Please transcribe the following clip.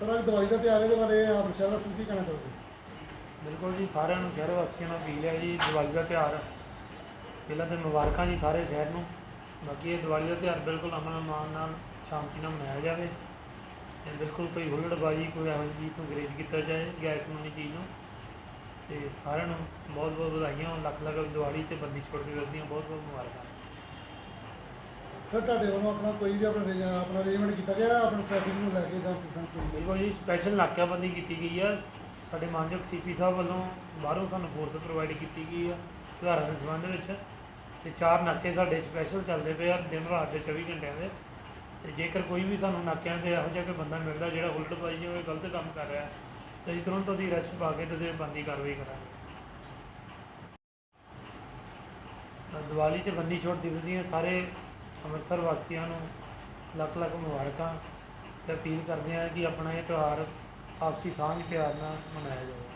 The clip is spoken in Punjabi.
ਸਰ, ਅੱਜ ਦਿਵਾਲੀ ਦਾ ਤਿਉਹਾਰ ਇਹਦੇ ਬਾਰੇ ਆਪ ਸ਼ਹਿਰ ਵਾਸੀ ਕੀ ਕਹਿਣਾ ਚਾਹੋਗੇ? ਬਿਲਕੁਲ ਜੀ, ਸਾਰਿਆਂ ਨੂੰ ਸ਼ਹਿਰ ਵਾਸੀਆਂ ਨੂੰ ਅਪੀਲ ਹੈ ਜੀ ਦੀਵਾਲੀ ਦਾ ਤਿਉਹਾਰ ਪਹਿਲਾਂ ਤਾਂ ਮੁਬਾਰਕਾਂ ਜੀ ਸਾਰੇ ਸ਼ਹਿਰ ਨੂੰ। ਬਾਕੀ ਇਹ ਦੀਵਾਲੀ ਦਾ ਤਿਉਹਾਰ ਬਿਲਕੁਲ ਅਮਨ ਮਾਨ ਨਾਲ, ਸ਼ਾਂਤੀ ਨਾਲ ਮਨਾਇਆ ਜਾਵੇ। ਤੇ ਬਿਲਕੁਲ ਕੋਈ ਹੁੱਲੜਬਾਜ਼ੀ ਕੋਈ ਇਹੋ ਜਿਹੀ ਚੀਜ਼ ਤੋਂ ਗਰੇਜ ਕੀਤਾ ਜਾਏ, ਗੈਰ ਕਾਨੂੰਨੀ ਚੀਜ਼ ਨੂੰ। ਤੇ ਸਾਰਿਆਂ ਨੂੰ ਬਹੁਤ ਬਹੁਤ ਵਧਾਈਆਂ ਲੱਖ ਲੱਖ ਦੀਵਾਲੀ ਤੇ ਬੰਦੀ ਛੋੜ ਦਿਵਸ ਦੀਆਂ ਬਹੁਤ ਬਹੁਤ ਮੁਬਾਰਕਾਂ। ਸਰ, ਤੁਹਾਡੇ ਵੱਲੋਂ ਆਪਣਾ ਕੋਈ ਵੀ ਆਪਣਾ ਅਰੇਂਜ- ਆਪਣਾ ਅਰੇਂਜਮੈਂਟ ਕੀਤਾ ਗਿਆ ਆਪਣੇ ਟ੍ਰੈਫਿਕ ਨੂੰ ਲੈ ਕੇ ਜਾਂ ਕਿੱਦਾਂ ਕੋਈ? ਬਿਲਕੁਲ ਜੀ ਸਪੈਸ਼ਲ ਨਾਕਿਆਬੰਦੀ ਕੀਤੀ ਗਈ ਆ। ਸਾਡੇ ਮਾਨਯੋਗ ਸੀਪੀ ਸਾਹਿਬ ਵੱਲੋਂ ਬਾਹਰੋਂ ਸਾਨੂੰ ਫੋਰਸ ਪ੍ਰੋਵਾਈਡ ਕੀਤੀ ਗਈ ਆ ਤਿਉਹਾਰਾਂ ਦੇ ਸੰਬੰਧ ਵਿੱਚ। ਤੇ ਚਾਰ ਨਾਕੇ ਸਾਡੇ ਸਪੈਸ਼ਲ ਚੱਲਦੇ ਪਏ ਆ, ਦਿਨ ਰਾਤ ਦੇ 24 ਘੰਟਿਆਂ ਦੇ। ਤੇ ਜੇਕਰ ਕੋਈ ਵੀ ਸਾਨੂੰ ਨਾਕਿਆਂ ਤੇ ਇਹੋ ਜਿਹਾ ਕੋਈ ਬੰਦਾ ਮਿਲਦਾ ਜਿਹੜਾ ਉਲਟਬਾਜ਼ੀ ਜਾਂ ਕੋਈ ਗਲਤ ਕੰਮ ਕਰ ਰਿਹਾ, ਤੇ ਅਸੀਂ ਤੁਰੰਤ ਉਹਦੀ ਅਰੈਸਟ ਪਾ ਕੇ ਤੇ ਉਹਦੇ ਬੰਦੀ ਕਾਰਵਾਈ ਕਰਾਂਗੇ। ਤਾਂ ਦੀਵਾਲੀ ਤੇ ਬੰਦੀ ਛੋੜ ਦਿਵਸ ਦੀਆਂ ਸਾਰੇ ਅੰਮ੍ਰਿਤਸਰ ਵਾਸੀਆਂ ਨੂੰ ਲੱਖ ਲੱਖ ਮੁਬਾਰਕਾਂ ਅਤੇ ਅਪੀਲ ਕਰਦੇ ਹਾਂ ਕਿ ਆਪਣਾ ਇਹ ਤਿਉਹਾਰ ਆਪਸੀ ਸਾਂਝ ਪਿਆਰ ਨਾਲ ਮਨਾਇਆ ਜਾਵੇ।